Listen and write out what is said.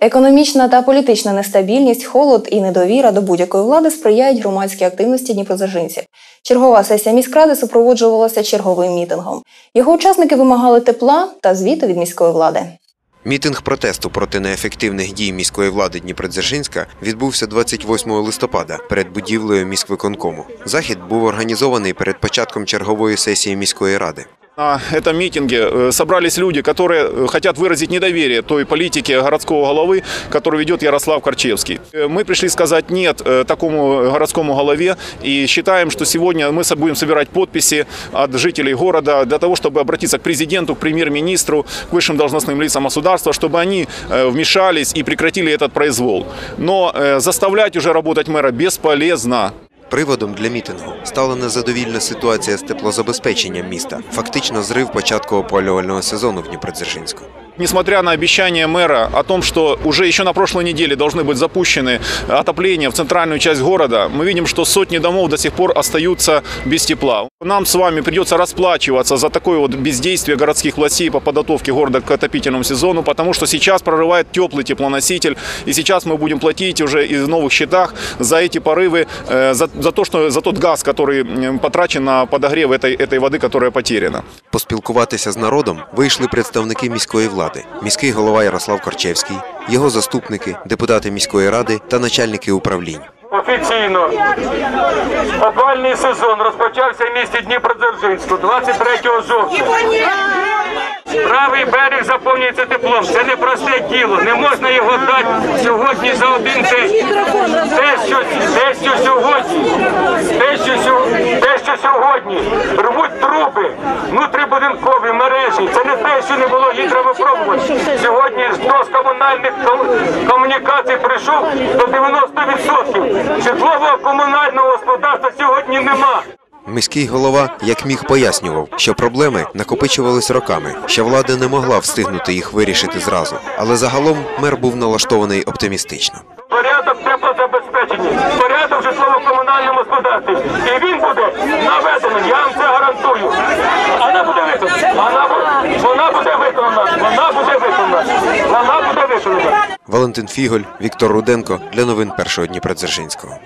Економічна та політична нестабільність, холод і недовіра до будь-якої влади сприяють громадській активності дніпродзержинців. Чергова сесія міськради супроводжувалася черговим мітингом. Його учасники вимагали тепла та звіту від міської влади. Мітинг протесту проти неефективних дій міської влади Дніпродзержинська відбувся 28 листопада перед будівлею міськвиконкому. Захід був організований перед початком чергової сесії міської ради. На этом митинге э, собрались люди, которые э, хотят выразить недоверие той политике городского головы, которую ведет Ярослав Корчевский. Э, Мы пришли сказать нет такому городскому голове и считаем, что сегодня мы будем собирать подписи от жителей города для того, чтобы обратиться к президенту, к премьер-министру, к высшим должностным лицам государства, чтобы они вмешались и прекратили этот произвол. Но заставлять уже работать мэра бесполезно. Приводом для мітингу стала незадовільна ситуація з теплозабезпеченням міста. Фактично зрив початку опалювального сезону в Дніпродзержинську. Несмотря на обещание мэра о том, что уже еще на прошлой неделе должны быть запущены отопления в центральную часть города, мы видим, что сотни домов до сих пор остаются без тепла. Нам с вами придется расплачиваться за такое вот бездействие городских властей по подготовке города к отопительному сезону, потому что сейчас прорывает теплый теплоноситель, и сейчас мы будем платить уже и в новых счетах за эти порывы, э, за, за то, что, за тот газ, который потрачен на подогрев этой, этой воды, которая потеряна. Поспілкуватися з народом вийшли представники міської влади, міський голова Ярослав Корчевський, його заступники, депутати міської ради та начальники управлінь. Офіційно опальний сезон розпочався в місті Дніпродзержинську 23 жовтня. Правий берег заповнюється теплом. Це не просте діло. Не можна його дати сьогодні за один день. Те, що, те, що сьогодні, те, що, те, що сьогодні внутрібудинкові мережі. Це не те, що не було гідровипробувань. Сьогодні хто з комунальних комунікацій прийшов до 90%. Житлового комунального господарства сьогодні нема. Міський голова як міг пояснював, що проблеми накопичувались роками, що влада не могла встигнути їх вирішити зразу. Але загалом мер був налаштований оптимістично. Порядок в теплозабезпеченні, порядок в житлово-комунальному господарстві. І він буде наведений, я вам це гарантую. Валентин Фіголь, Віктор Руденко для новин першого Дніпродзержинського.